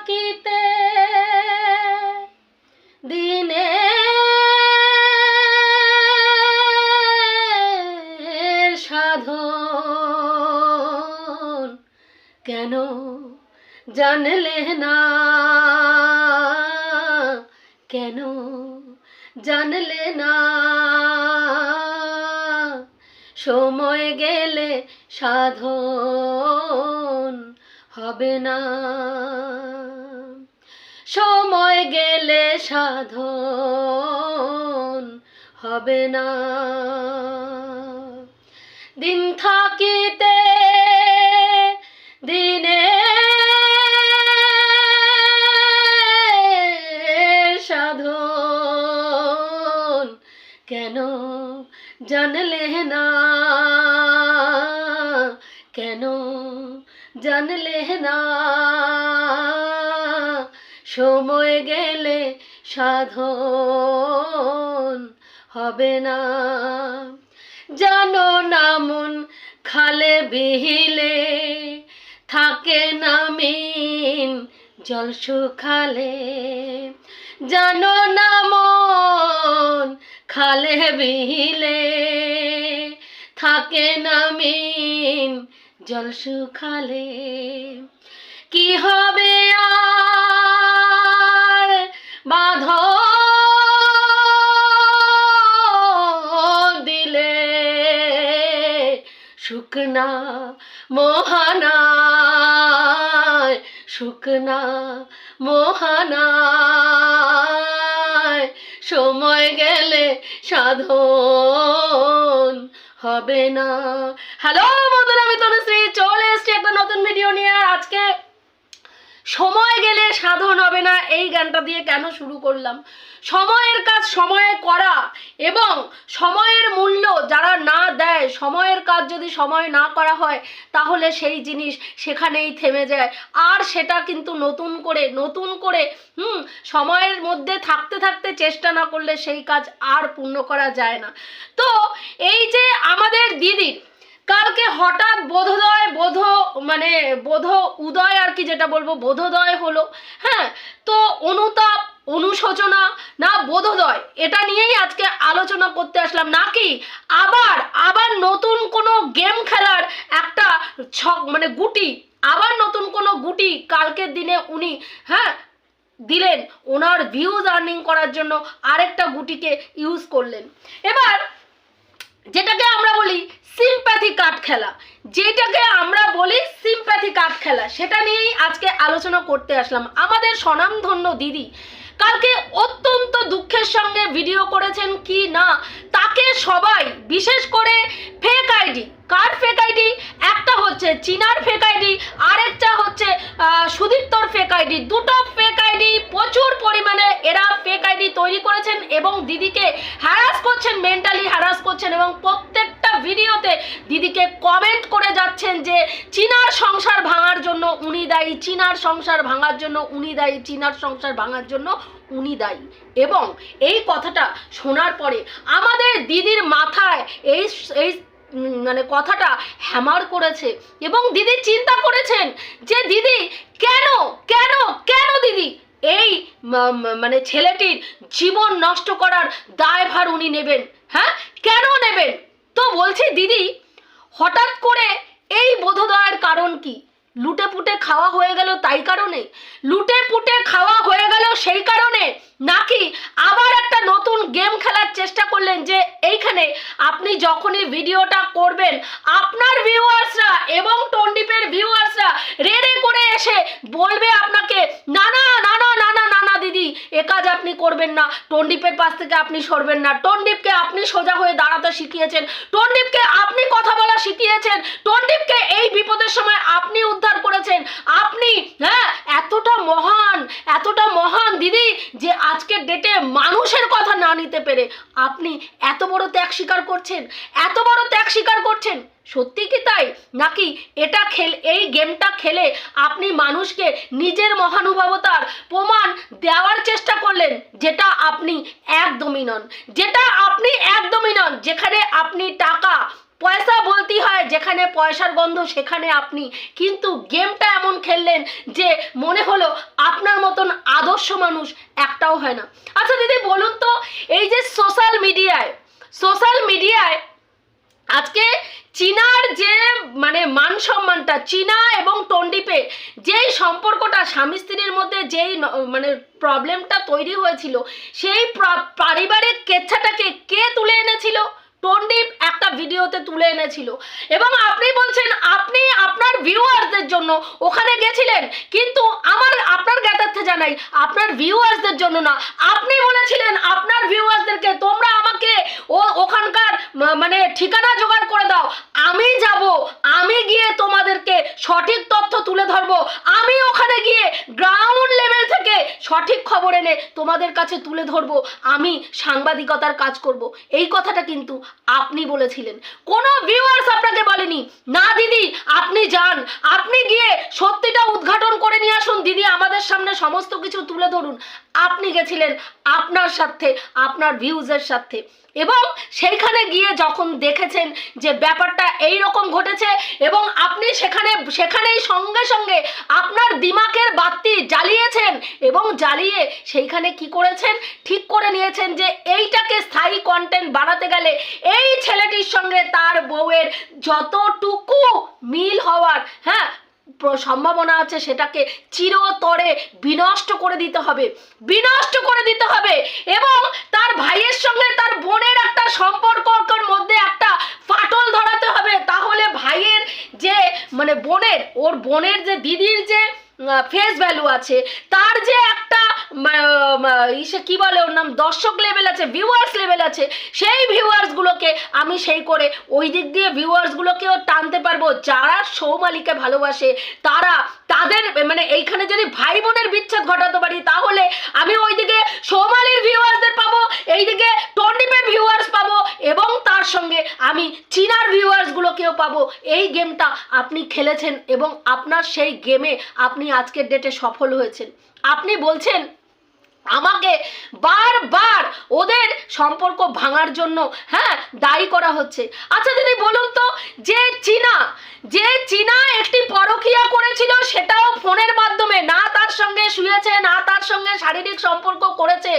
থাকিতে দিনে সাধন কেন জানলে না? কেন জানলে না? সময় গেলে সাধন হবে না। সময় গেলে সাধন হবে না। দিন থাকিতে, দিনে সাধন কেন জানলে না? কেন জানলে না? সময় গেলে সাধন হবে না। জানো না মন খালে বিহিলে, থাকে না মিন জল শুকালে। জানো না মন খালে বিহিলে, থাকে না মিন জল শুকালে। কি হবে আর? বাঁধ দিলে শুকনা মোহানায় শুকনা মোহানায় সময় গেলে সাধন হবে না। হ্যালো বন্ধুরা, আমি তনুশ্রী, চলে এসছি একটা নতুন ভিডিও নিয়ে। আজকে সময় গেলে সাধন হবে না, এই গানটা দিয়ে কেন শুরু করলাম? সময়ের কাজ সময়ে করা এবং সময়ের মূল্য যারা না দেয়, সময়ের কাজ যদি সময় না করা হয়, তাহলে সেই জিনিস সেখানেই থেমে যায়। আর সেটা কিন্তু নতুন করে নতুন করে, হুম, সময়ের মধ্যে থাকতে থাকতে চেষ্টা না করলে সেই কাজ আর পূর্ণ করা যায় না। তো এই যে আমাদের দিদির কালকে হঠাৎ বোধোদয়, বোধ মানে বোধ উদয় আর কি যেটা বলব, বোধোদয় হলো হ্যাঁ? তো অনুতাপ, অনুশোচনা, না বোধোদয়, এটা নিয়েই আজকে আলোচনা করতে আসলাম। নাকি আবার আবার নতুন কোনো গেম খেলার একটা ছক মানে গুটি, আবার নতুন কোনো গুটি কালকের দিনে উনি হ্যাঁ দিলেন, ওনার ভিউজ আর্নিং করার জন্য আরেকটা গুটিকে ইউজ করলেন। এবার যেটাকে আমরা বলি সিম্প্যাথি কার্ড খেলা। যেটাকে আমরা বলি সিম্প্যাথি কার্ড খেলা। সেটা নিয়েই আজকে আলোচনা করতে আসলাম আমাদের স্বনামধন্য দিদি। কালকে অত্যন্ত দুঃখের সঙ্গে ভিডিও করেছেন কি না, তাকে সবাই, বিশেষ করে ফেক আইডি কার ফেক আইডি একটা হচ্ছে চীনার ফেক আইডি আরেকটা হচ্ছে সুদীপ্তর ফেক আইডি দুটো ফেক আইডি প্রচুর পরিমাণে এরা ফেক আইডি তৈরি করেছেন এবং দিদিকে হ্যারাস করছেন মেন্টালি হ্যারাস করছেন এবং প্রত্যেকটা ভিডিওতে দিদিকে কমেন্ট করে যাচ্ছেন যে, চীনার সংসার ভাঙার জন্য উনি দায়ী, চীনার সংসার ভাঙার জন্য উনি দায়ী, চীনার সংসার ভাঙার জন্য উনি দায়ী। এবং এই কথাটা শোনার পরে আমাদের দিদির মাথায় এই এই মানে কথাটা হ্যামার করেছে এবং দিদি চিন্তা করেছেন যে, দিদি, কেন কেন কেন দিদি এই মানে ছেলেটির জীবন নষ্ট করার দায়ভার উনি নেবেন? হ্যাঁ? কেন নেবেন তো বলছি, দিদি, হঠাৎ করে এই বোধদয়ের কারণ কি? লুটে পুটে খাওয়া হয়ে গেল তাই কারণে? লুটে পুটে খাওয়া হয়ে গেল সেই কারণে? নাকি আবার একটা নতুন গেম খেলার চেষ্টা করলেন যে এইখানে আপনি যখনই ভিডিওটা করবেন, আপনার ভিউয়ার্সরা এবং টন্ডিপের ভিউয়ার্সরা রেডে করে এসে বলবে আপনাকে, না না না না না না না না, দিদি, এ কাজ আপনি করবেন না। টন্ডিপের পাশ থেকে আপনি সরবেন না। টন্ডিপকে আপনি সোজা হয়ে দাঁড়াতে শিখিয়েছেন। টন্ডিপকে আপনি কথা বলা শিখিয়েছেন। টন্ডিপকে এই বিপদের সময় আপনি উদ্ধার করেছেন। আপনি হ্যাঁ এতটা মহান এতটা মহান দিদি যে আজকের ডেটে মানুষের কথা না নিতে পেরে আপনি এত বড় ত্যাগ স্বীকার করছেন? এত বড় ত্যাগ স্বীকার করছেন? সত্যি কি তাই? নাকি এটা খেল, এই গেমটা খেলে আপনি মানুষকে নিজের মহানুভবতার প্রমাণ দেওয়ার চেষ্টা করলেন, যেটা আপনি একদমই নন। যেটা আপনি একদমই নন, যেখানে আপনি টাকা পয়সা বলতে হয়, যেখানে পয়সার গন্ধ সেখানে আপনি। কিন্তু গেমটা এমন খেললেন যে মনে হলো আপনার মতন আদর্শ মানুষ একটাও হয় না। আচ্ছা দিদি, বলুন তো, এই যে সোশ্যাল মিডিয়ায় সোশ্যাল মিডিয়ায় আজকে চীনার যে মানে মান সম্মানটা, চীনা এবং টন্ডিপে যেই সম্পর্কটা স্বামী স্ত্রীর মধ্যে যেই মানে প্রবলেমটা তৈরি হয়েছিল, সেই পারিবারিক কেচ্ছাটাকে কে তুলে এনেছিল? টন্ডিপ একটা ভিডিওতে তুলে এনেছিল। এবং আপনি বলছেন, আপনি আপনার ভিউয়ার্সদের জন্য ওখানে গেছিলেন, কিন্তু আমার, আপনার জ্ঞাতার্থে জানাই, আপনার ভিউয়ার্সদের জন্য না। আপনি বলেছিলেন, আপনার ভিউয়ার্সদেরকে তোমরা আমাকে ও, ওখানকার মানে ঠিকানা জোগাড় করে দাও। আমি যাব, আমি গিয়ে তোমাদেরকে সঠিক তথ্য তুলে ধরবো। আমি ওখানে গিয়ে গ্রাউন্ড লেভেল থেকে সঠিক খবর এনে তোমাদের কাছে তুলে ধরবো। আমি সাংবাদিকতার কাজ করব। এই কথাটা কিন্তু আপনি বলেছিলেন। কোনো ভিউয়ার্স আপনাকে বলেনি, না দিদি, আপনি যান। আপনি গিয়ে সত্যিটা উদ্ঘাটন করে নিয়ে আসুন। দিদি, আমাদের সামনে সমস্ত কিছু তুলে ধরুন। আপনি গেছিলেন আপনার সাথে আপনার ভিউজের সাথে এবং সেইখানে গিয়ে যখন দেখেছেন যে ব্যাপারটা এই রকম ঘটেছে এবং আপনি সেখানে, সেখানেই সঙ্গে সঙ্গে আপনার দিমাকের বাতি জ্বালিয়েছেন এবং জ্বালিয়ে সেইখানে কি করেছেন? ঠিক করে নিয়েছেন যে এইটাকে স্থায়ী কন্টেন্ট বানাতে গেলে এই ছেলেটির সঙ্গে তার বউয়ের যতটুকু মিল হওয়ার হ্যাঁ সম্ভাবনা আছে সেটাকে চিরতরে বিনষ্ট করে দিতে হবে। বিনষ্ট করে দিতে হবে এবং তার ভাইয়ের সঙ্গে তার বোনের একটা সম্পর্কর মধ্যে একটা ফাটল ধরাতে হবে। তাহলে ভাইয়ের যে মানে বোনের, ওর বোনের যে দিদির যে ফেস ভ্যালু আছে, তার যে একটা ইসে কি বলে ওর নাম? দর্শক লেভেল আছে ভিউয়ার্স লেভেল আছে। সেই ভিউয়ার্সগুলোকে আমি সেই করে ওই দিক দিয়ে ভিউয়ার্সগুলোকেও টানতে পারব। যারা সৌমালিকে ভালোবাসে, তারা তাদের মানে এইখানে যদি ভাই বোনের বিচ্ছেদ ঘটাতে পারি, তাহলে আমি ওইদিকে সৌমালির ভিউয়ার্সদের পাবো এইদিকে টন্ডিপের ভিউয়ার্স পাবো, এবং তার সঙ্গে আমি চীনার ভিউয়ার্সগুলোকেও পাবো। এই গেমটা আপনি খেলেছেন, এবং আপনার সেই গেমে আপনি আজকের ডেটে সফল হয়েছেন। আপনি বলছেন আমাকে বারবার ওদের সম্পর্ক ভাঙার জন্য হ্যাঁ দায়ী করা হচ্ছে। আচ্ছা দিদি, বলুন তো, যে চীনা যে চীনা একটি পরকিয়া করেছিল, সেটাও ফোনের মাধ্যমে, না তার সঙ্গে শুয়েছে, না তার সঙ্গে শারীরিক সম্পর্ক করেছে,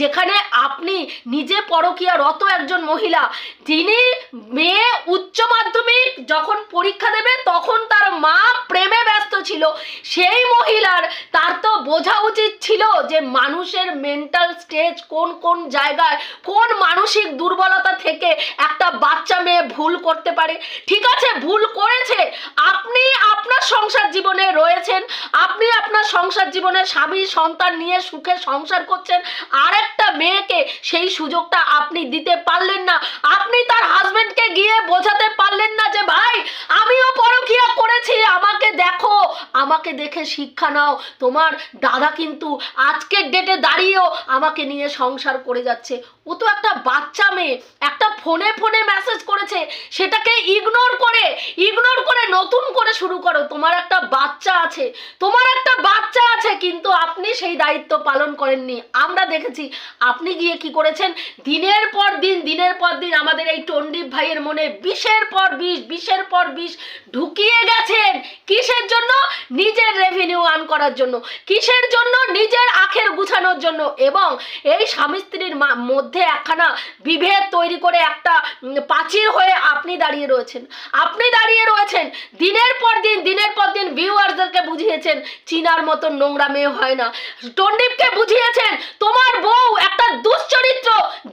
যেখানে আপনি নিজে পরকিয়ারত একজন মহিলা, তিনি মেয়ে উচ্চ মাধ্যমিক যখন পরীক্ষা দেবে, তখন তার মা প্রেমে ব্যস্ত ছিল। সেই মহিলার তার তো বোঝা উচিত ছিল যে মানুষের মেন্টাল স্টেজ কোন কোন জায়গায়, কোন মানসিক দুর্বলতা থেকে একটা বাচ্চা মেয়ে ভুল করতে পারে। ঠিক আছে, ভুল করেছে। আপনি আপনার সংসার জীবনে রয়েছেন, আপনি আপনার সংসার জীবনে স্বামী সন্তান নিয়ে সুখে সংসার করছেন, আরেকটা মেয়েকে সেই সুযোগটা আপনি দিতে পারলেন না। আপনি তার হাজবেন্ডকে গিয়ে বোঝাতে পারলেন না যে, ভাই, আমিও পরকিয়া করেছি, আমাকে দেখো, আমাকে দেখে শিক্ষা নাও। তোমার দাদা কিন্তু আজকের ডেটে দাঁড়িয়েও আমাকে নিয়ে সংসার করে যাচ্ছে। ও তো একটা বাচ্চা মেয়ে, একটা ফোনে ফোনে মেসেজ করেছে, সেটাকে ইগনোর করে ইগনোর করে নতুন করে শুরু করো। তোমার একটা বাচ্চা আছে, তোমার একটা বাচ্চা আছে কিন্তু আপনি সেই দায়িত্ব পালন করেননি। আমরা দেখেছি আপনি গিয়ে কি করেছেন? দিনের পর দিন দিনের পর দিন আমাদের এই টন্ডিপ ভাইয়ের মনে বিষের পর বিষ বিষের পর বিষ ঢুকিয়ে গেছেন। কিসের জন্য? নিজের রেভিনিউ আর্ন করার জন্য। কিসের জন্য? নিজের আখের গুছানোর জন্য। এবং এই স্বামী স্ত্রীর মধ্যে একখানা বিভেদ তৈরি করে একটা উম, প্রাচীর হয়ে আপনি দাঁড়িয়ে রয়েছেন। আপনি দাঁড়িয়ে রয়েছেন। দিনের পর দিন দিনের পর দিন ভিউয়ার্সদেরকে বুঝিয়েছেন। চীনার মতন নোংরা মেয়ে হয় না। টন্ডিপকে বুঝিয়েছেন, তোমার বউ একটা দুশ্চরিত্র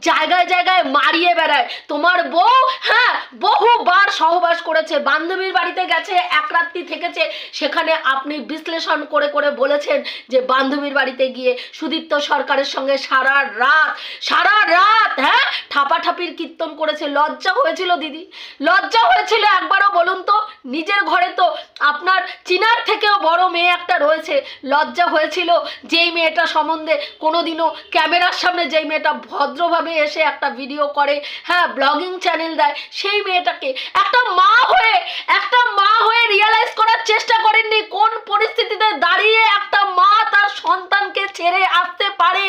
জায়গায় জায়গায় মারিয়ে বেড়ায়। তোমার বউ হ্যাঁ বহুবার সহবাস করেছে, বান্ধবীর বাড়িতে গেছে, এক রাত্রি থেকেছে। সেখানে আপনি বিশ্লেষণ করে করে বলেছেন যে বান্ধবীর বাড়িতে গিয়ে সুদীপ্ত সরকারের সঙ্গে সারা রাত সারা রাত হ্যাঁ ঠাপাঠাপির কীর্তন করেছে। লজ্জা হয়েছিল দিদি। লজ্জা হয়েছিল একবারও বলুন তো, নিজের ঘরে তো আপনার চিনার থেকেও বড় মেয়ে একটা রয়েছে। লজ্জা হয়েছিল যেই মেয়েটা সম্বন্ধে। কোনোদিনও ক্যামেরার সামনে যেই মেয়েটা ভদ্রভাবে এসে একটা ভিডিও করে হ্যাঁ ব্লগিং চ্যানেল দেয়, সেই মেয়েটাকে একটা মা হয়ে, একটা মা হয়ে রিয়েলাইজ করার চেষ্টা করেননি কোন পরিস্থিতিতে দাঁড়িয়ে একটা মা তার সন্তানকে ছেড়ে আসতে পারে।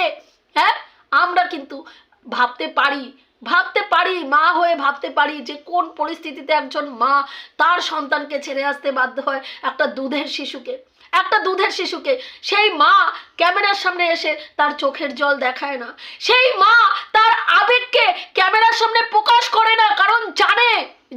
হ্যাঁ আমরা কিন্তু ভাবতে পারি ভাবতে পারি, মা হয়ে ভাবতে পারি যে কোন পরিস্থিতিতে একজন মা তার সন্তানকে ছেড়ে আসতে বাধ্য হয় একটা দুধের শিশুকে। একটা দুধের শিশুকে, সেই মা ক্যামেরার সামনে এসে তার চোখের জল দেখায় না। সেই মা তার আবেগকে ক্যামেরার সামনে প্রকাশ করে না, কারণ জানে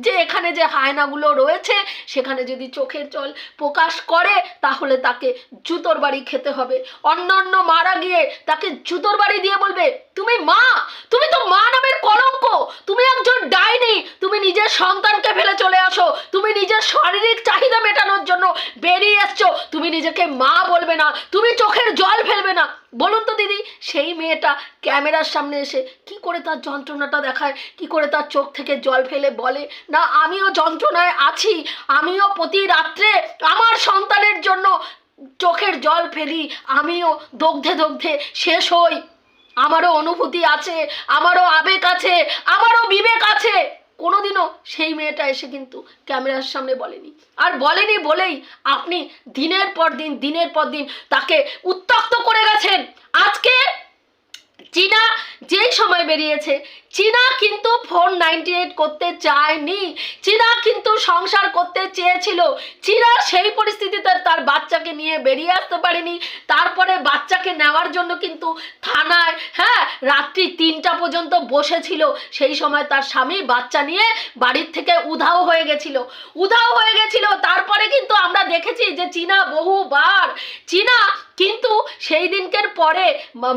যে এখানে যে হায়নাগুলো রয়েছে, সেখানে যদি চোখের জল প্রকাশ করে, তাহলে তাকে জুতোর বাড়ি খেতে হবে। অন্য অন্য মারা গিয়ে তাকে জুতোর বাড়ি দিয়ে বলবে, তুমি মা, তুমি তো মা নামের কলঙ্ক, তুমি একজন ডাইনি, তুমি নিজের সন্তানকে ফেলে চলে আসো, তুমি নিজের শারীরিক চাহিদা মেটানোর জন্য বেরিয়ে এসছো, তুমি নিজেকে মা বলবে না, তুমি চোখের জল ফেলবে না। বলুন তো দিদি, সেই মেয়েটা ক্যামেরার সামনে এসে কি করে তার যন্ত্রণাটা দেখায়, কি করে তার চোখ থেকে জল ফেলে বলে? না, আমিও যন্ত্রণায় আছি, আমিও প্রতি রাত্রে আমার সন্তানের জন্য চোখের জল ফেলি, আমিও দগ্ধে দগ্ধে শেষ হই। আমারও অনুভূতি আছে, আমারও আবেগ আছে, আমারও বিবেক আছে। কোনোদিনও সেই মেয়েটা এসে কিন্তু ক্যামেরার সামনে বলেনি। আর বলেনি বলেই আপনি দিনের পর দিন, দিনের পর দিন তাকে উত্তক্ত করে গেছেন। আজকে চীনা যেই সময় বেরিয়েছে চীনা কিন্তু ফোর নাইনটি এইট করতে চায়নি। চীনা কিন্তু সংসার করতে চেয়েছিল। চীনা সেই পরিস্থিতিতে তার বাচ্চাকে নিয়ে বেরিয়ে আসতে পারেনি। তারপরে বাচ্চাকে নেওয়ার জন্য কিন্তু থানায় হ্যাঁ রাত্রি তিনটা পর্যন্ত বসেছিল। সেই সময় তার স্বামী বাচ্চা নিয়ে বাড়ির থেকে উধাও হয়ে গেছিল। উধাও হয়ে গেছিল। তারপরে কিন্তু আমরা দেখেছি যে চীনা বহুবার, চীনা কিন্তু সেই দিনকের পরে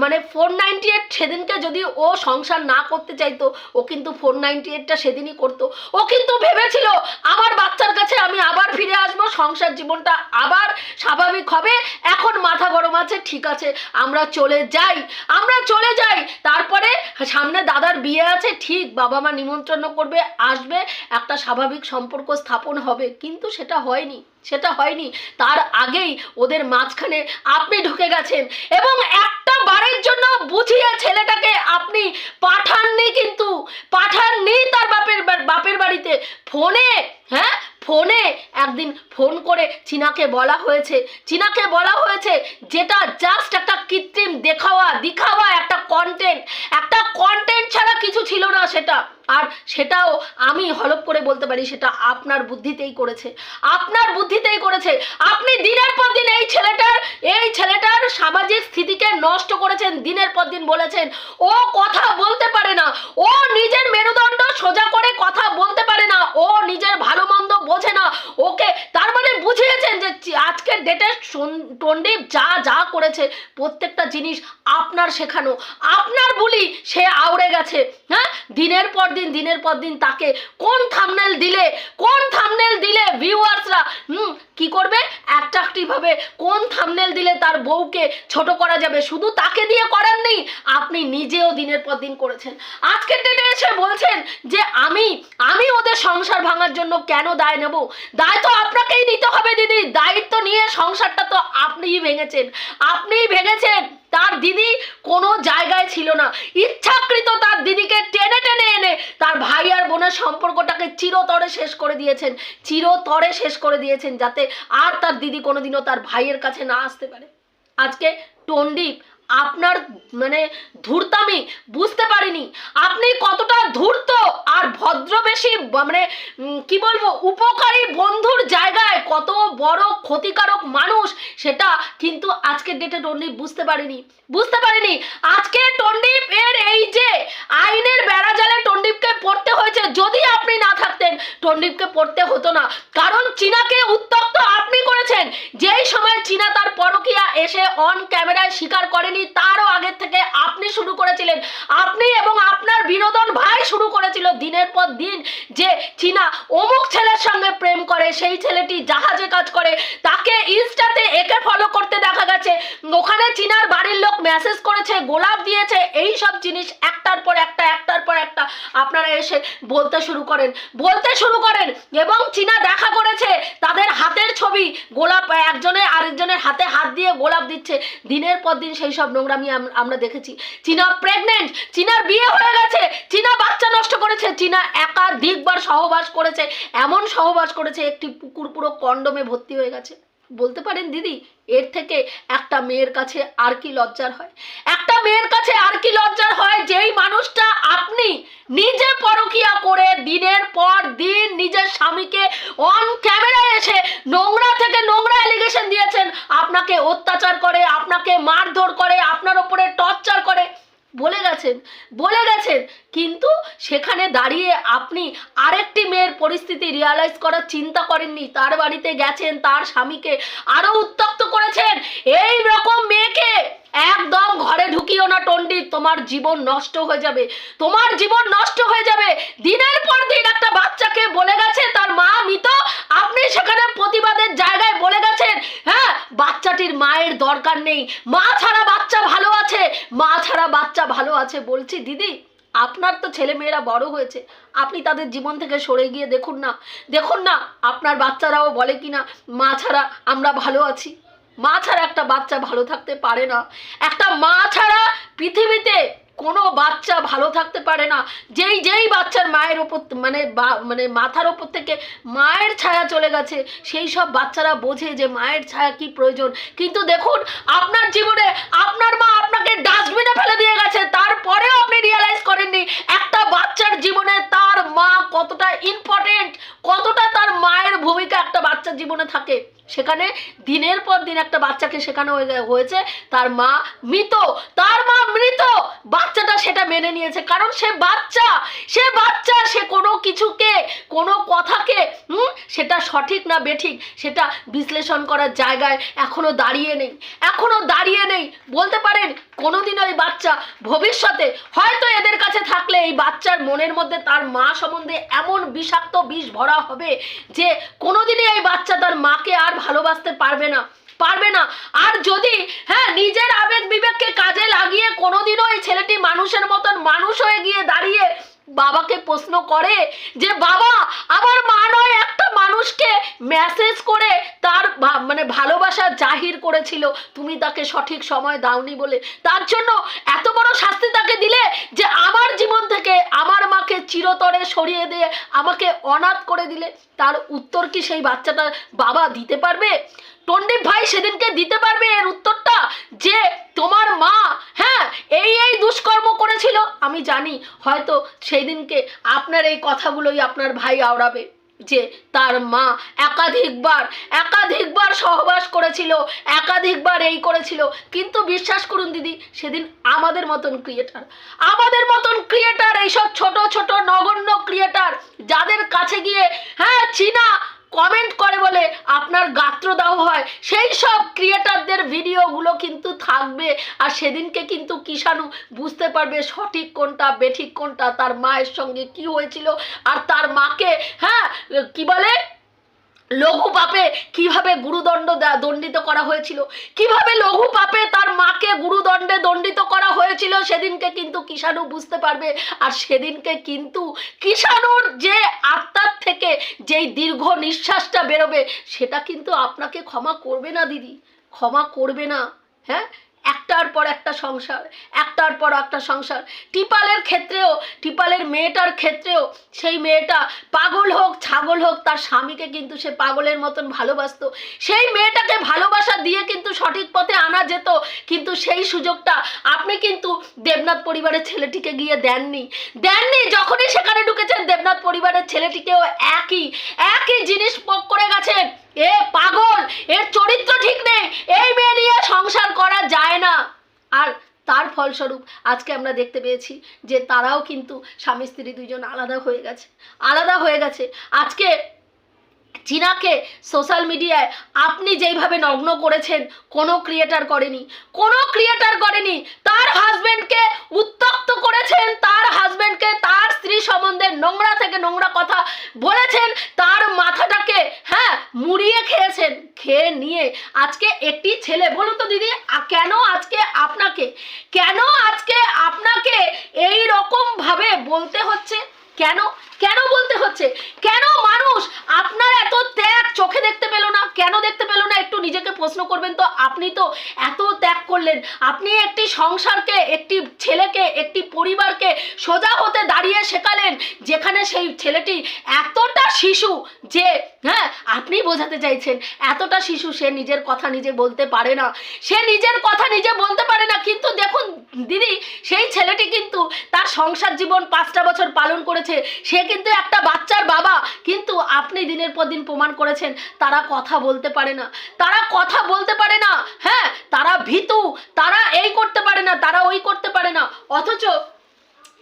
মানে ফোর নাইনটি এইট সেদিনকে যদি ও সংসার না করতে চাইতো। ও কিন্তু ফোর নাইনটি এইটটা সেদিনই করতো। ও কিন্তু ভেবেছিল, আমার বাচ্চার কাছে আমি আবার ফিরে আসব, সংসার জীবনটা আবার স্বাভাবিক হবে। এখন মাথা গরম আছে, ঠিক আছে, আমরা চলে যাই। আমরা চলে যাই। তারপরে সামনে দাদার বিয়ে আছে, ঠিক বাবা মা নিমন্ত্রণ করবে, আসবে, একটা স্বাভাবিক সম্পর্ক স্থাপন হবে। কিন্তু সেটা হয়নি। সেটা হয়নি। তার আগেই ওদের মাঝখানে আপনি ঢুকে গেছেন এবং একটা বারের জন্য বুঝিয়ে ছেলেটাকে আপনি পাঠাননি কিন্তু, পাঠাননি তার বাপের বাপের বাড়িতে। ফোনে হ্যাঁ? ফোনে একদিন ফোন করে চীনাকে বলা হয়েছে। চীনাকে বলা হয়েছে যেটা জাস্ট একটা কৃত্রিম দেখাওয়া, দিখাওয়া একটা কন্টেন্ট একটা কন্টেন্ট ছাড়া কিছু ছিল না সেটা। আর সেটাও আমি হলপ করে বলতে পারি, সেটা আপনার বুদ্ধিতেই করেছে। আপনার বুদ্ধিতেই করেছে। আপনি দিনের পর দিন এই ছেলেটার এই ছেলেটার সামাজিক স্থিতিকে নষ্ট করেছেন, দিনের পর দিন বলেছেন। ও কথা বলতে পারে না। ও নিজের মেরুদণ্ড সোজা করে কথা বলতে পারে না। ও নিজের ভালো মন্দ বোঝে না। ওকে তার মানে বুঝিয়েছেন যে আজকের ডেটে টন্ডিপ যা যা করেছে, প্রত্যেকটা জিনিস আপনার শেখানো। আপনার বলি সে আউড়ে গেছে। হ্যাঁ? দিনের পর দিন, দিনের পর দিন তাকে কোন থামনেল দিলে, কোন থামনেল দিলে ভিউয়ার্সরা হুম কি করবে? অ্যাট্রাকটিভ হবে কোন থামনেল দিলে তার বউকে ছোট করা যাবে? শুধু তাকে দিয়ে করার নেই আপনি নিজেও দিনের পর দিন করেছেন। আজকের ডেটে এসে বলছেন যে আমি আমি ওদের সংসার ভাঙার জন্য কেন দায় নেব? দায় তো আপনাকেই নিতে হবে, দিদি। দায়িত্ব নিয়ে সংসারটা তো আপনিই ভেঙেছেন আপনিই ভেঙেছেন। তার দিদি কোনো জায়গায় ছিল না। ইচ্ছাকৃত তার দিদিকে টেনে টেনে এনে তার ভাই আর বোনের সম্পর্কটাকে চিরতরে শেষ করে দিয়েছেন, চিরতরে শেষ করে দিয়েছেন, যাতে আর তার দিদি কোনোদিনও তার ভাইয়ের কাছে না আসতে পারে। আজকে টন্ডিপ আপনার মানে ধূর্তামি বুঝতে পারিনি। আপনি কতটা ধূর্ত আর ভদ্রবেশী মানে কি বলব, উপকারী বন্ধুর জায়গায় কত বড় ক্ষতিকারক মানুষ, সেটা কিন্তু আজকের ডেটে টন্ডিপ বুঝতে পারিনি। বুঝতে পারিনি। আজকে টন্ডিপ এর এই যে আইনের বেড়াজালে টন্ডিপকে পড়তে হয়েছে, যদি আপনি না থাকতেন টন্ডিপকে পড়তে হতো না। কারণ চীনাকে উত্তক্ত আপনি করেছেন। যেই সময় চীনা তার পরকিয়া এসে অন ক্যামেরায় স্বীকার করেনি তারও আগের থেকে আপনি শুরু করেছিলেন। আপনি এবং আপনার বিনোদন ভাই করেছিল দিনের পর দিন যে চীনা অমুক ছেলের সঙ্গে প্রেম করে, সেই ছেলেটি জাহাজে কাজ করে, তাকে ইনস্টাতে একে ফলো করতে দেখা গেছে। ওখানে চীনার বাড়ির লোক মেসেজ করেছে, গোলাপ দিয়েছে, এই সব জিনিস একটার পর একটা, একটার পর একটা। আপনারা এসে বলতে শুরু করেন। বলতে শুরু করেন এবং চীনা দেখা করেছে তাদের হাতের ছবি। গোলাপ একজনের আরেকজনের হাতে হাত দিয়ে গোলাপ দিচ্ছে। দিনের পর দিন সেই সব নোংরামি আম- আমরা দেখেছি। চীনা প্রেগনেন্ট চীনার বিয়ে হয়ে গেছে। চীনা বাচ্চা নষ্ট করেছে, চীনা একাধিকবার সহবাস করেছে, এমন সহবাস করেছে, একটি পুকুর পুরো কন্ডমে ভর্তি হয়ে গেছে। বলতে পারেন দিদি, এর থেকে একটা মেয়ের কাছে আর কি লজ্জার হয়? একটা মেয়ের কাছে আর কি লজ্জার হয়? যেই মানুষটা আপনি নিজে পরকিয়া করে দিনের পর দিন নিজের স্বামীকে অন ক্যামেরায় এসে নোংরা থেকে নোংরা এলিগেশন দিয়েছেন, আপনাকে অত্যাচার করে, আপনাকে মারধর করে, আপনার ওপরে টর্চার করে, বলে গেছেন বলে গেছেন কিন্তু সেখানে দাঁড়িয়ে আপনি আরেকটি মেয়ের পরিস্থিতি রিয়ালাইজ করার চিন্তা করেননি। তার বাড়িতে গেছেন, তার স্বামীকে আরও উত্তক্ত করেছেন। এই রকম মেয়েকে একদম ঘরে ঢুকিও না টন্ডি, তোমার জীবন নষ্ট হয়ে যাবে। তোমার জীবন নষ্ট হয়ে যাবে। দিনের পর দিন একটা বাচ্চাকে বলে গেছে, তার মা মৃত, আপনি সেখানে প্রতিবাদের জায়গায় বলে গেছেন হ্যাঁ বাচ্চাটির মায়ের দরকার নেই। মা ছাড়া বাচ্চা ভালো আছে, মা ছাড়া বাচ্চা ভালো আছে বলছি, দিদি। আপনার তো ছেলে মেয়েরা বড় হয়েছে। আপনি তাদের জীবন থেকে সরে গিয়ে দেখুন না। দেখুন না আপনার বাচ্চারাও বলে কি না মা ছাড়া আমরা ভালো আছি। মা ছাড়া একটা বাচ্চা ভালো থাকতে পারে না। একটা মা ছাড়া পৃথিবীতে কোনো বাচ্চা ভালো থাকতে পারে না। যেই যেই বাচ্চার মায়ের ওপর মানে মানে মাথার ওপর থেকে মায়ের ছায়া চলে গেছে, সেই সব বাচ্চারা বোঝে যে মায়ের ছায়া কি প্রয়োজন। কিন্তু দেখুন, আপনার জীবনে আপনার মা আপনাকে ডাস্টবিনে ফেলে দিয়ে গেছে, তারপরেও আপনি রিয়েলাইজ করেননি। একটা বাচ্চার জীবনে তার মা কতটা ইম্পর্টেন্ট কতটা তার মায়ের ভূমিকা একটা বাচ্চার জীবনে থাকে। সেখানে দিনের পর দিন একটা বাচ্চাকে শেখানো হয়ে হয়েছে। তার মা মৃত। তার মা মৃত। বাচ্চাটা সেটা মেনে নিয়েছে। কারণ সে বাচ্চা। সে বাচ্চা, সে কোনো কিছুকে, কোনো কথাকে, হুম, সেটা সঠিক না বেঠিক, সেটা বিশ্লেষণ করার জায়গায় এখনও দাঁড়িয়ে নেই। এখনও দাঁড়িয়ে নেই। বলতে পারেন, কোনোদিন ওই বাচ্চা ভবিষ্যতে হয়তো এদের কাছে থাকলে এই বাচ্চার মনের মধ্যে তার মা সম্বন্ধে এমন বিষাক্ত বিষ ভরা হবে যে কোনোদিনই এই বাচ্চা তার মাকে আর ভালোবাসতে পারবে না পারবে না। আর যদি হ্যাঁ নিজের আবেগ বিবেককে কাজে লাগিয়ে কোনোদিনও এই ছেলেটি মানুষের মতন মানুষ হয়ে গিয়ে দাঁড়িয়ে বাবাকে প্রশ্ন করে যে, বাবা, আমার মা নয়, একটা মানুষকে মেসেজ করে তার মানে ভালোবাসা জাহির করেছিল। তুমি তাকে সঠিক সময় দাওনি বলে। তার জন্য এত বড় শাস্তি তাকে দিলে যে, আমার জীবন থেকে আমার মাকে চিরতরে সরিয়ে দিয়ে আমাকে অনাথ করে দিলে। তার উত্তর কি সেই বাচ্চাটা বাবা দিতে পারবে? টন্ডিপ ভাই সেদিনকে দিতে পারবে এর উত্তরটা? যে তোমার মা হ্যাঁ এই এই দুষ্কর্ম করেছিল। আমি জানি, হয়তো সেই দিনকে আপনার এই কথাগুলোই আপনার ভাই আওড়াবে, যে তার মা একাধিকবার একাধিকবার সহবাস করেছিল, একাধিকবার এই করেছিল। কিন্তু বিশ্বাস করুন দিদি, সেদিন আমাদের মতন ক্রিয়েটার আমাদের মতন ক্রিয়েটার এইসব ছোট ছোট, নগণ্য ক্রিয়েটার যাদের কাছে গিয়ে হ্যাঁ চীনা কমেন্ট করে বলে আপনার গাত্রদাহ হয়। সেই সব ক্রিয়েটারদের ভিডিওগুলো কিন্তু থাকবে। আর সেদিনকে কিন্তু কিষাণু বুঝতে পারবে সঠিক কোনটা বেঠিক কোনটা, তার মায়ের সঙ্গে কি হয়েছিল, আর তার মাকে হ্যাঁ কি বলে? লঘু পাপে কীভাবে গুরুদণ্ড দণ্ডিত করা হয়েছিল? কীভাবে লঘু পাপে তার মাকে গুরুদণ্ডে দণ্ডিত করা হয়েছিল? সেদিনকে কিন্তু কিষাণু বুঝতে পারবে। আর সেদিনকে কিন্তু কিষাণুর যে আত্মার থেকে যেই দীর্ঘ নিঃশ্বাসটা বেরোবে, সেটা কিন্তু আপনাকে ক্ষমা করবে না, দিদি। ক্ষমা করবে না হ্যাঁ? একটার পর একটা সংসার, একটার পর একটা সংসার। টিপালের ক্ষেত্রেও, টিপালের মেয়েটার ক্ষেত্রেও সেই মেয়েটা পাগল হোক, ছাগল হোক, তার স্বামীকে কিন্তু সে পাগলের মতন ভালোবাসতো। সেই মেয়েটাকে ভালোবাসা দিয়ে কিন্তু সঠিক পথে আনা যেত, কিন্তু সেই সুযোগটা আপনি কিন্তু দেবনাথ পরিবারের ছেলেটিকে গিয়ে দেননি। দেননি যখনই সেখানে ঢুকেছেন, দেবনাথ পরিবারের ছেলেটিকেও একই একই জিনিস পোক করে গেছেন এ পাগল, এর চরিত্র ঠিক নেই। এই মেয়ে নিয়ে সংসার করা যায় না। আর তার ফলস্বরূপ আজকে আমরা দেখতে পেয়েছি যে তারাও কিন্তু স্বামী স্ত্রী দুইজন আলাদা হয়ে গেছে, আলাদা হয়ে গেছে। আজকে চীনাকে সোশ্যাল মিডিয়ায় আপনি যেইভাবে নগ্ন করেছেন, কোনো ক্রিয়েটার করেনি, কোনো ক্রিয়েটার করেনি, তার হাজবেন্ডকে উত্তক্ত করেছেন, তার হাজবেন্ডকে তার স্ত্রী সম্বন্ধে নোংরা থেকে নোংরা কথা বলেছেন তার মাথাটাকে হ্যাঁ মুড়িয়ে খেয়েছেন খেয়ে নিয়ে আজকে একটি ছেলে, বলুন তো দিদি কেন আজকে আপনাকে, কেন আজকে আপনাকে এই রকম ভাবে বলতে হচ্ছে? কেন? কেন বলতে হচ্ছে? কেন মানুষ আপনার এত ত্যাগ চোখে দেখতে পেল না? কেন দেখতে পেল না? একটু নিজেকে প্রশ্ন করবেন তো। আপনি তো এত ত্যাগ করলেন। আপনি একটি সংসারকে, একটি ছেলেকে, একটি পরিবারকে সোজা হতে দাঁড়িয়ে শেখালেন, যেখানে সেই ছেলেটি এতটা শিশু যে হ্যাঁ আপনি বোঝাতে চাইছেন, এতটা শিশু সে নিজের কথা নিজে বলতে পারে না। সে নিজের কথা নিজে বলতে পারে না, কিন্তু দেখুন দিদি, সেই ছেলেটি কিন্তু তার সংসার জীবন পাঁচটা বছর পালন করেছে। সে কিন্তু একটা বাচ্চার বাবা, কিন্তু আপনি দিনের পর দিন প্রমাণ করেছেন, তারা কথা বলতে পারে না। তারা কথা বলতে পারে না হ্যাঁ তারা ভীতু, তারা এই করতে পারে না, তারা ওই করতে পারে না। অথচ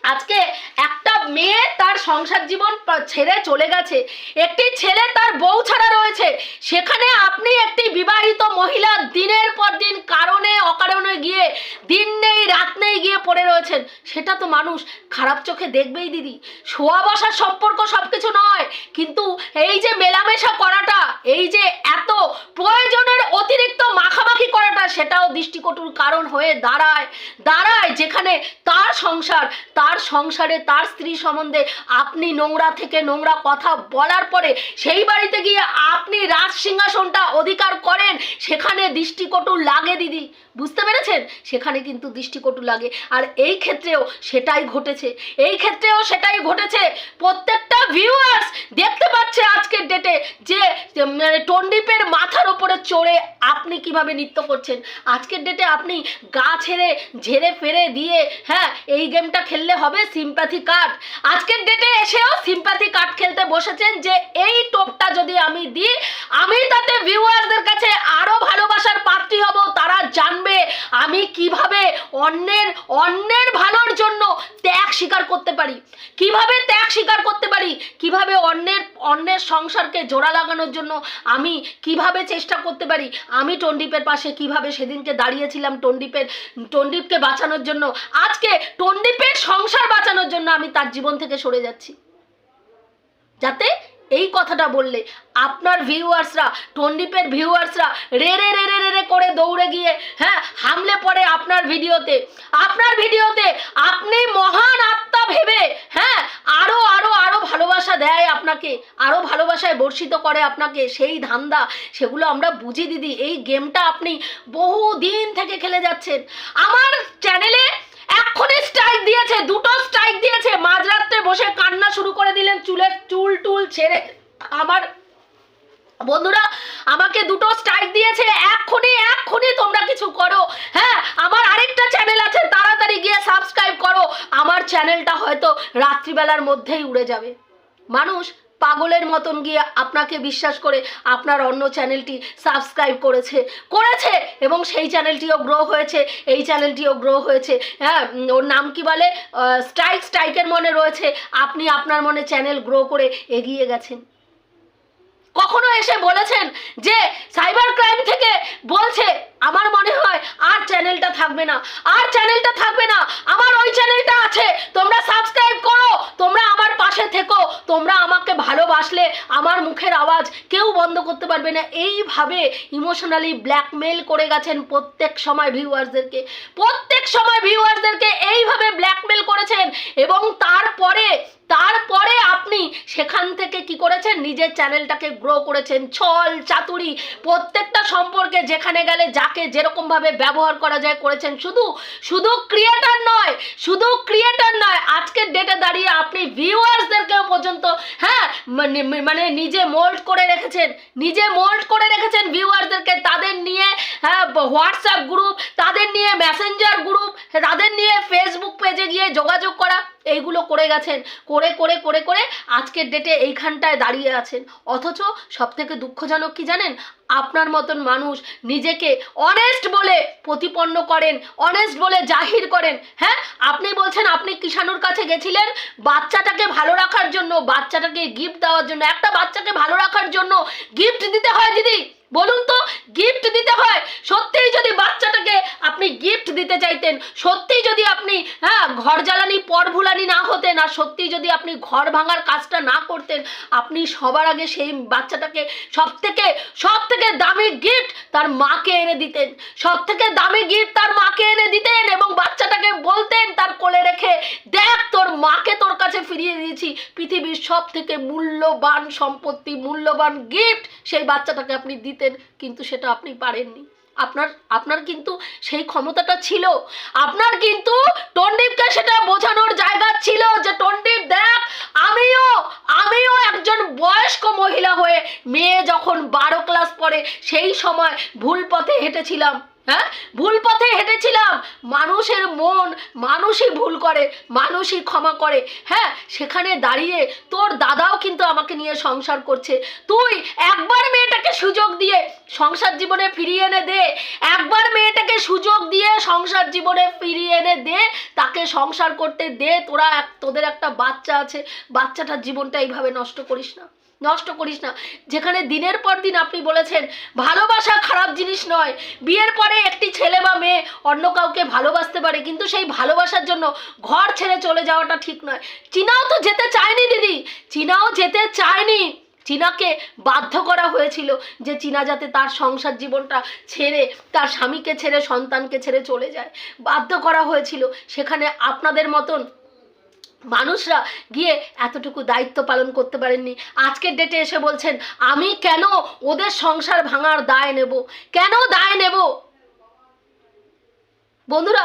আজকে একটা মেয়ে তার সংসার জীবন ছেড়ে চলে গেছে। একটি ছেলে তার বউ ছাড়া রয়েছে। সেখানে আপনি একটি বিবাহিত মহিলা দিনের পর দিন কারণে অকারণে গিয়ে, দিন নেই, রাত নেই গিয়ে পড়ে রয়েছেন। সেটা তো মানুষ খারাপ চোখে দেখবেই দিদি। শোয়া বসার সম্পর্ক সব কিছু নয়। কিন্তু এই যে মেলামেশা করাটা, এই যে এত প্রয়োজনের অতিরিক্ত মাখামাখি করাটা, সেটাও দৃষ্টিকটুর কারণ হয়ে দাঁড়ায়। দাঁড়ায় যেখানে তার সংসার, তার সংসারে, তার স্ত্রী সম্বন্ধে আপনি নোংরা থেকে নোংরা কথা বলার পরে সেই বাড়িতে গিয়ে আপনি রাজ সিংহাসনটা অধিকার করেন, সেখানে দৃষ্টিকটু লাগে দিদি। বুঝতে পেরেছেন? সেখানে কিন্তু দৃষ্টিকটু লাগে। আর এই ক্ষেত্রেও সেটাই ঘটেছে। এই ক্ষেত্রেও সেটাই ঘটেছে। প্রত্যেকটা ভিউয়ার্স দেখতে পাচ্ছে আজকের ডেটে যে যে মানে টন্ডিপের মাথার ওপরে চড়ে আপনি কীভাবে নৃত্য করছেন। আজকের ডেটে আপনি গা ছেড়ে, ঝেড়ে ফেরে দিয়ে হ্যাঁ এই গেমটা খেললে হবে সিম্প্যাথি কার্ড আজকের ডেটে এসেও সিম্প্যাথি কার্ড খেলতে বসেছেন যে, এই টোপটা যদি আমি দিই, আমি তাতে ভিউয়ারদের কাছে আরও ভালোবাসার পাত্রী হব, তারা জানবে আমি কীভাবে অন্যের অন্যের ভালোর জন্য ত্যাগ স্বীকার করতে পারি। কীভাবে ত্যাগ স্বীকার করতে পারি? কীভাবে অন্যের অন্যের সংসারকে জোড়া লাগানোর জন্য আমি কীভাবে চেষ্টা করতে পারি? আমি টন্ডিপের পাশে কীভাবে সেদিনকে দাঁড়িয়েছিলাম টন্ডিপের, টন্ডিপকে বাঁচানোর জন্য? আজকে টন্ডিপের সংসার বাঁচানোর জন্য আমি তার জীবন থেকে সরে যাচ্ছি। যাতে এই কথাটা বললে। আপনার ভিউয়ার্সরা টন্ডিপের ভিউয়ার্সরা রে রে রে রে রে রে করে দৌড়ে গিয়ে হ্যাঁ হামলে পড়ে আপনার ভিডিওতে। আপনার ভিডিওতে আপনি মহান আত্মা ভেবে হ্যাঁ আরও আরও আরও ভালোবাসা দেয় আপনাকে, আরও ভালোবাসায় বর্ষিত করে আপনাকে। সেই ধান্দা, সেগুলো আমরা বুঝি, দিদি। এই গেমটা আপনি বহু দিন থেকে খেলে যাচ্ছেন। আমার চ্যানেলে এক্ষুনি স্ট্রাইক দিয়েছে, দুটো স্ট্রাইক দিয়েছে। মাঝরাত্রে বসে কান্না শুরু করে দিলেন চুলের চুল টুল ছেড়ে। আমার বন্ধুরা, আমাকে দুটো স্ট্রাইক দিয়েছে, এক্ষুনি এক্ষুনি তোমরা কিছু করো। হ্যাঁ আমার আরেকটা চ্যানেল আছে, তাড়াতাড়ি গিয়ে সাবস্ক্রাইব করো। আমার চ্যানেলটা হয়তো রাত্রিবেলার মধ্যেই উড়ে যাবে। মানুষ পাগলের মতন গিয়ে আপনাকে বিশ্বাস করে আপনার অন্য চ্যানেলটি সাবস্ক্রাইব করেছে করেছে এবং সেই চ্যানেলটিও গ্রো হয়েছে, এই চ্যানেলটিও গ্রো হয়েছে। হ্যাঁ ওর নাম কি বলে? স্ট্রাইক স্ট্রাইকের মনে রয়েছে। আপনি আপনার মনে চ্যানেল গ্রো করে এগিয়ে গেছেন। কখনো এসে বলেছেন যে সাইবার ক্রাইম থেকে বলছে, আমার মনে হয় আর চ্যানেলটা থাকবে না। আর চ্যানেলটা থাকবে না। আমার ওই চ্যানেলটা আছে। তোমরা সাবস্ক্রাইব করো। তোমরা আমার পাশে থেকো। তোমরা আমাকে ভালোবাসলে। আমার মুখের আওয়াজ কেউ বন্ধ করতে পারবে না। এইভাবে ইমোশনালি ব্ল্যাকমেল করে গেছেন প্রত্যেক সময় ভিউয়ার্সদেরকে প্রত্যেক সময় ভিউয়ার্সদেরকে এইভাবে ব্ল্যাকমেল করেছেন। এবং তারপরে তারপরে আপনি সেখান থেকে কি করেছেন? নিজের চ্যানেলটাকে গ্রো করেছেন। ছল, চাতুরি, প্রত্যেকটা সম্পর্কে যেখানে গেলে যাকে যেরকমভাবে ব্যবহার করা যায় করেছেন। শুধু শুধু ক্রিয়েটার নয়, শুধু ক্রিয়েটার নয়, আজকের ডেটে দাঁড়িয়ে আপনি ভিউয়ার্সদেরকেও পর্যন্ত হ্যাঁ মানে মানে নিজে মোল্ড করে রেখেছেন, নিজে মোল্ড করে রেখেছেন ভিউয়ার্সদেরকে তাদের নিয়ে হ্যাঁ হোয়াটসঅ্যাপ গ্রুপ তাদের নিয়ে মেসেঞ্জার গ্রুপ তাদের নিয়ে ফেসবুক পেজে গিয়ে যোগাযোগ করা। এইগুলো করে গেছেন, করে করে করে করে আজকের ডেটে এইখানটায় দাঁড়িয়ে আছেন। অথচ সব থেকে দুঃখজনক কি জানেন? আপনার মতন মানুষ নিজেকে অনেস্ট বলে প্রতিপন্ন করেন অনেস্ট বলে জাহির করেন। হ্যাঁ? আপনি বলছেন আপনি কিষানুর কাছে গেছিলেন বাচ্চাটাকে ভালো রাখার জন্য, বাচ্চাটাকে গিফট দেওয়ার জন্য। একটা বাচ্চাকে ভালো রাখার জন্য গিফট দিতে হয় দিদি, বলুন তো গিফট দিতে হয়। বাচ্চাটাকে আপনি গিফট দিতে চাইতেন সত্যিই যদি আপনি হ্যাঁ ঘর জ্বালানি, পর ভুলানি না হতেন, আর সত্যিই যদি আপনি ঘর ভাঙার কাজটা না করতেন, আপনি সবার আগে সেই বাচ্চাটাকে সব থেকে সব থেকে দামি গিফট তার মাকে এনে দিতেন। সব থেকে দামি গিফট তার মাকে এনে দিতেন এবং বাচ্চাটাকে বলতেন তার কোলে রেখে, দেখ, তোর মাকে তোর কাছে ফিরিয়ে দিয়েছি। পৃথিবীর সব থেকে মূল্যবান সম্পত্তি, মূল্যবান গিফট সেই বাচ্চাটাকে আপনি দিতেন, কিন্তু সেটা আপনি পারেননি। আপনার আপনার কিন্তু সেই ক্ষমতাটা ছিল। আপনার কিন্তু টন্ডিপকে সেটা বোঝানোর জায়গা ছিল যে টন্ডিপ দেখ, আমিও আমিও একজন বয়স্ক মহিলা হয়ে মেয়ে যখন বারো ক্লাস পড়ে, সেই সময় ভুল পথে হেঁটেছিলাম। হ্যাঁ? ভুল পথে হেঁটেছিলাম। মানুষের মন মানুষই ভুল করে, মানুষই ক্ষমা করে। হ্যাঁ সেখানে দাঁড়িয়ে তোর দাদাও কিন্তু আমাকে নিয়ে সংসার করছে। তুই একবার মেয়েটাকে সুযোগ দিয়ে সংসার জীবনে ফিরিয়ে এনে দে। একবার মেয়েটাকে সুযোগ দিয়ে সংসার জীবনে ফিরিয়ে এনে দে। তাকে সংসার করতে দে। তোরা তোদের একটা বাচ্চা আছে। বাচ্চাটার জীবনটা এইভাবে নষ্ট করিস না। নষ্ট করিস না। যেখানে দিনের পর দিন আপনি বলেছেন, ভালোবাসা খারাপ জিনিস নয়। বিয়ের পরে একটি ছেলে বা মেয়ে অন্য কাউকে ভালোবাসতে পারে, কিন্তু সেই ভালোবাসার জন্য ঘর ছেড়ে চলে যাওয়াটা ঠিক নয়। চীনাও তো যেতে চায়নি, দিদি। চীনাও যেতে চায়নি। চীনাকে বাধ্য করা হয়েছিল যে চীনা যাতে তার সংসার জীবনটা ছেড়ে, তার স্বামীকে ছেড়ে, সন্তানকে ছেড়ে চলে যায়। বাধ্য করা হয়েছিল। সেখানে আপনাদের মতন মানুষরা গিয়ে এতটুকু দায়িত্ব পালন করতে পারেননি। আজকের ডেটে এসে বলছেন, আমি কেন ওদের সংসার ভাঙার দায় নেব? কেন দায় নেব? বন্ধুরা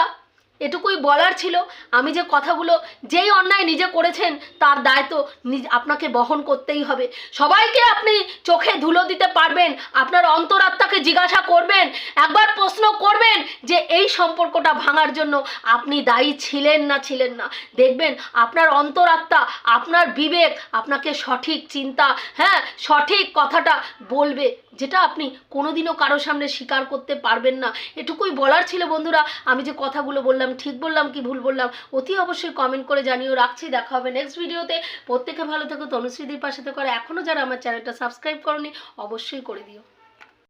এটুকুই বলার ছিল, আমি যে কথাগুলো যেই অন্যায় নিজে করেছেন, তার দায়িত্ব নিজ আপনাকে বহন করতেই হবে। সবাইকে আপনি চোখে ধুলো দিতে পারবেন, আপনার অন্তরাত্মাকে জিজ্ঞাসা করবেন, একবার প্রশ্ন করবেন যে এই সম্পর্কটা ভাঙার জন্য আপনি দায়ী ছিলেন না ছিলেন না। দেখবেন আপনার অন্তরাত্মা, আপনার বিবেক আপনাকে সঠিক চিন্তা হ্যাঁ সঠিক কথাটা বলবে। যেটা আপনি কোনোদিনও কারও সামনে স্বীকার করতে পারবেন না। এটুকুই বলার ছিল বন্ধুরা। আমি যে কথাগুলো বললাম, ঠিক বললাম কি ভুল বললাম, অতি অবশ্যই কমেন্ট করে জানিও। রাখছি, দেখা হবে নেক্সট ভিডিওতে প্রত্যেকে ভালো থেকো, তনুশ্রীদির পাশে থেকে। এখনও যারা আমার চ্যানেলটা সাবস্ক্রাইব করনি, অবশ্যই করে দিও।